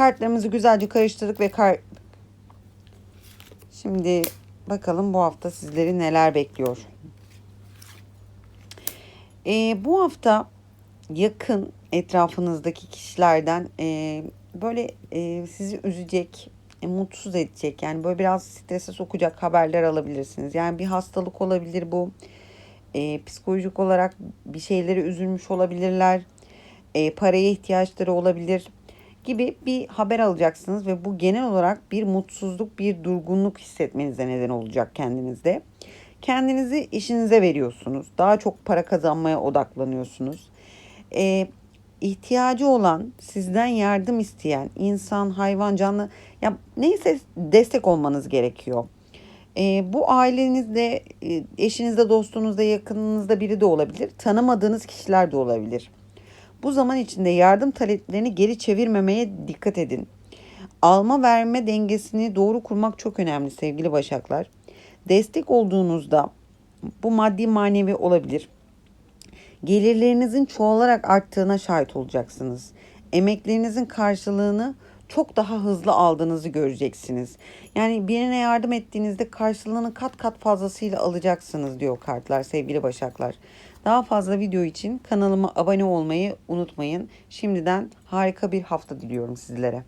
Kartlarımızı güzelce karıştırdık ve kar... Şimdi bakalım bu hafta sizleri neler bekliyor. Ee, bu hafta yakın etrafınızdaki kişilerden e, böyle e, sizi üzecek, e, mutsuz edecek yani böyle biraz strese sokacak haberler alabilirsiniz. Yani bir hastalık olabilir bu. E, psikolojik olarak bir şeyleri üzülmüş olabilirler. E, paraya ihtiyaçları olabilir gibi bir haber alacaksınız ve bu genel olarak bir mutsuzluk, bir durgunluk hissetmenize neden olacak kendinizde. Kendinizi işinize veriyorsunuz. Daha çok para kazanmaya odaklanıyorsunuz. E, ihtiyacı olan, sizden yardım isteyen insan, hayvan, canlı ya neyse destek olmanız gerekiyor. E, bu ailenizde, e, eşinizde, dostunuzda, yakınınızda biri de olabilir. Tanımadığınız kişiler de olabilir. Bu zaman içinde yardım taleplerini geri çevirmemeye dikkat edin. Alma verme dengesini doğru kurmak çok önemli sevgili Başaklar. Destek olduğunuzda bu maddi manevi olabilir. Gelirlerinizin çoğalarak arttığına şahit olacaksınız. Emeklerinizin karşılığını çok daha hızlı aldığınızı göreceksiniz. Yani birine yardım ettiğinizde karşılığını kat kat fazlasıyla alacaksınız diyor kartlar sevgili Başaklar. Daha fazla video için kanalıma abone olmayı unutmayın. Şimdiden harika bir hafta diliyorum sizlere.